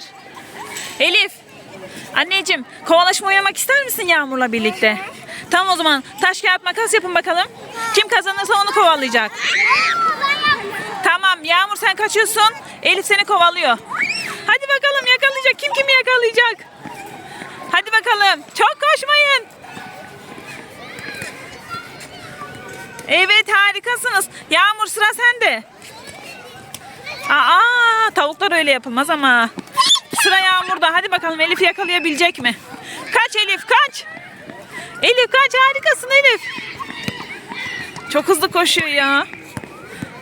kızlar. Elif. Anneciğim kovalaşma oynamak ister misin Yağmur'la birlikte? Tamam o zaman taş kağıt makas yapın bakalım. Kim kazanırsa onu kovalayacak. Tamam Yağmur sen kaçıyorsun. Elif seni kovalıyor. Hadi bakalım yakalayacak. Kim kimi yakalayacak? Hadi bakalım. Çok koşmayın. Evet harikasınız. Yağmur sıra sende. Aa tavuklar öyle yapılmaz ama. Sıra Yağmur'da. Hadi bakalım Elif yakalayabilecek mi? Kaç Elif kaç. Elif kaç harikasın Elif. Çok hızlı koşuyor ya.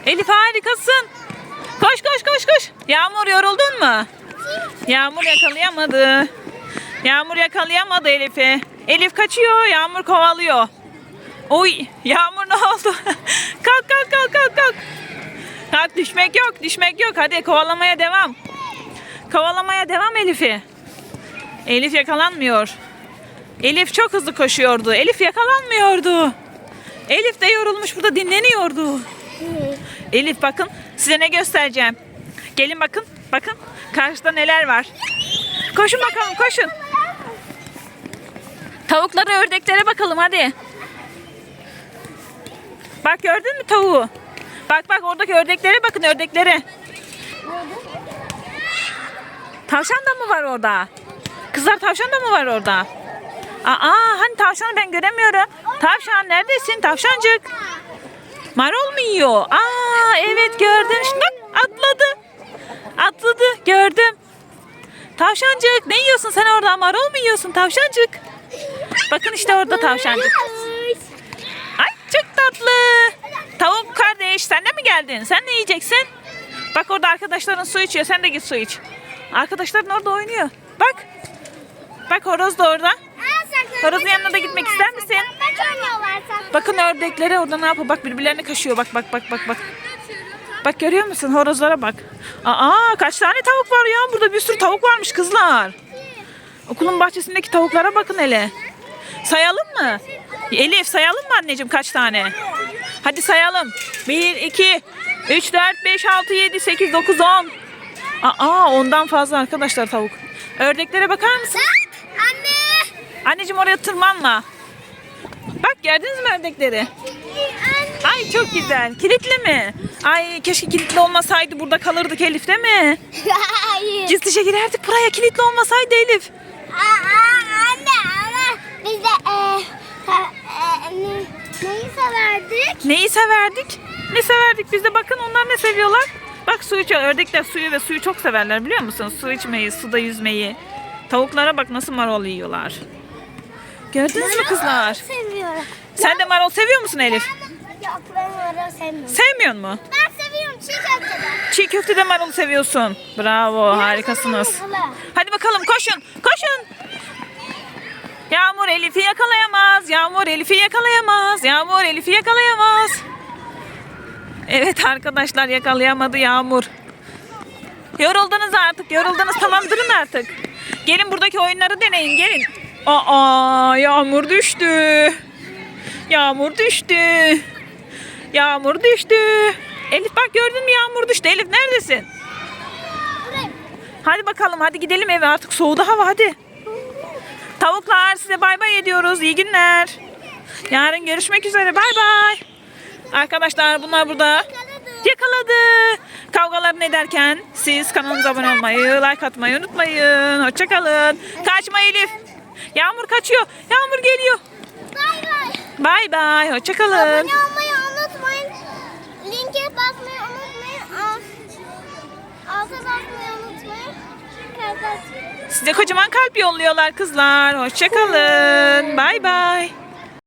Elif harikasın. Koş koş koş koş. Yağmur yoruldun mu? Yağmur yakalayamadı. Yağmur yakalayamadı Elif'i. Elif kaçıyor. Yağmur kovalıyor. Oy Yağmur ne oldu? kalk kalk kalk kalk kalk. Kalk düşmek yok düşmek yok. Hadi kovalamaya devam. Kovalamaya devam Elif'i. Elif yakalanmıyor. Elif çok hızlı koşuyordu. Elif yakalanmıyordu. Elif de yorulmuş burada dinleniyordu. Elif bakın size ne göstereceğim. Gelin bakın bakın karşıda neler var. Koşun bakalım koşun. Tavuklara ördeklere bakalım hadi. Bak gördün mü tavuğu? Bak bak oradaki ördeklere bakın ördeklere. Tavşan da mı var orada? Kızlar tavşan da mı var orada? Aa hani tavşanı ben göremiyorum. Tavşan neredesin tavşancık? Marul mu yiyor? Aa evet gördüm. Bak atladı. Atladı gördüm. Tavşancık ne yiyorsun sen orada? Marul mu yiyorsun tavşancık? Bakın işte orada tavşancık. Ay çok tatlı. Tavuk kardeş sen de mi geldin? Sen ne yiyeceksin? Bak orada arkadaşların su içiyor. Sen de git su iç. Arkadaşların orada oynuyor. Bak. Bak horoz da orada. Horozun yanına da gitmek ister misin? Bakın ördekleri orada ne yapıyor? Bak birbirlerini kaşıyor. Bak bak bak bak bak. Bak görüyor musun? Horozlara bak. Aa kaç tane tavuk var ya? Burada bir sürü tavuk varmış kızlar. Okulun bahçesindeki tavuklara bakın hele. Sayalım mı? Elif sayalım mı anneciğim kaç tane? Hadi sayalım. 1, 2, 3, 4, 5, 6, 7, 8, 9, 10. Aa ondan fazla arkadaşlar tavuk. Ördeklere bakar mısın? Anne. Anneciğim oraya tırmanma. Bak gördünüz mü ördekleri? Ay çok güzel. Kilitli mi? Ay keşke kilitli olmasaydı burada kalırdık Elif değil mi? Hayır. Gizlice girerdik buraya kilitli olmasaydı Elif. Aa, anne ama biz de e, e, ne, neyi severdik? Neyi severdik? Ne severdik biz de bakın onlar ne seviyorlar? Bak su içiyor. Ördekler suyu ve suyu çok severler biliyor musun? Su içmeyi, suda yüzmeyi. Tavuklara bak nasıl marul yiyorlar. Gördünüz mü kızlar? Seviyorum. Sen de marul seviyor musun Elif? Yok ben marul sevmiyorum. Sevmiyor mu? Ben seviyorum çiğ köfteden. Çiğ köftede marul seviyorsun. Bravo harikasınız. Hadi bakalım koşun koşun. Yağmur Elif'i yakalayamaz. Yağmur Elif'i yakalayamaz. Yağmur Elif'i yakalayamaz. Evet arkadaşlar yakalayamadı Yağmur. Yoruldunuz artık. Yoruldunuz. Tamam durun artık. Gelin buradaki oyunları deneyin. Gelin. Aa Yağmur düştü. Yağmur düştü. Yağmur düştü. Elif bak gördün mü Yağmur düştü. Elif neredesin? Hadi bakalım hadi gidelim eve artık soğudu hava hadi. Tavuklar size bay bay ediyoruz. İyi günler. Yarın görüşmek üzere. Bay bay. Arkadaşlar bunlar burada yakaladı. Kavgalarını ederken siz kanalımıza abone olmayı, like atmayı unutmayın. Hoşçakalın. Kaçma Elif. Yağmur kaçıyor. Yağmur geliyor. Bay bay. Bay bay. Hoşçakalın. Abone olmayı unutmayın. Linke basmayı unutmayın. Alt, alta basmayı unutmayın. Size kocaman kalp yolluyorlar kızlar. Hoşçakalın. Bay bay.